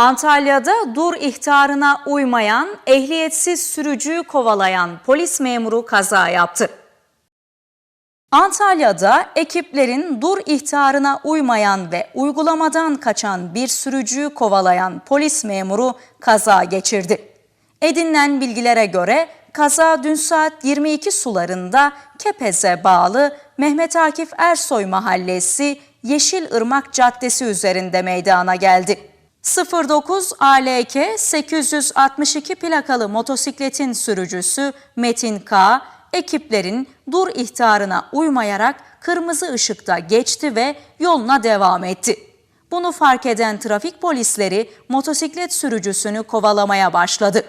Antalya'da dur ihtarına uymayan, ehliyetsiz sürücüyü kovalayan polis memuru kaza yaptı. Antalya'da ekiplerin dur ihtarına uymayan ve uygulamadan kaçan bir sürücüyü kovalayan polis memuru kaza geçirdi. Edinilen bilgilere göre kaza dün saat 22 sularında Kepez'e bağlı Mehmet Akif Ersoy Mahallesi Yeşilırmak Caddesi üzerinde meydana geldi. 09 ALK 862 plakalı motosikletin sürücüsü Metin K. ekiplerin dur ihtarına uymayarak kırmızı ışıkta geçti ve yoluna devam etti. Bunu fark eden trafik polisleri motosiklet sürücüsünü kovalamaya başladı.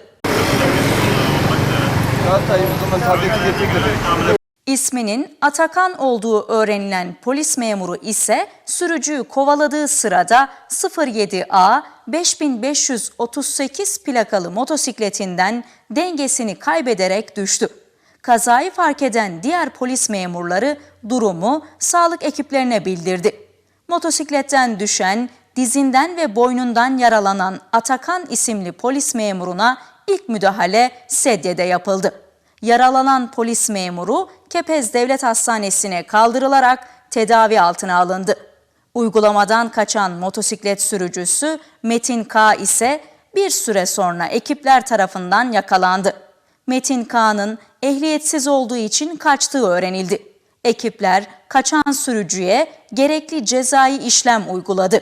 İsminin Atakan olduğu öğrenilen polis memuru ise sürücüyü kovaladığı sırada 07A 5538 plakalı motosikletinden dengesini kaybederek düştü. Kazayı fark eden diğer polis memurları durumu sağlık ekiplerine bildirdi. Motosikletten düşen, dizinden ve boynundan yaralanan Atakan isimli polis memuruna ilk müdahale sedyede yapıldı. Yaralanan polis memuru Kepez Devlet Hastanesi'ne kaldırılarak tedavi altına alındı. Uygulamadan kaçan motosiklet sürücüsü Metin K ise bir süre sonra ekipler tarafından yakalandı. Metin K'nın ehliyetsiz olduğu için kaçtığı öğrenildi. Ekipler kaçan sürücüye gerekli cezai işlem uyguladı.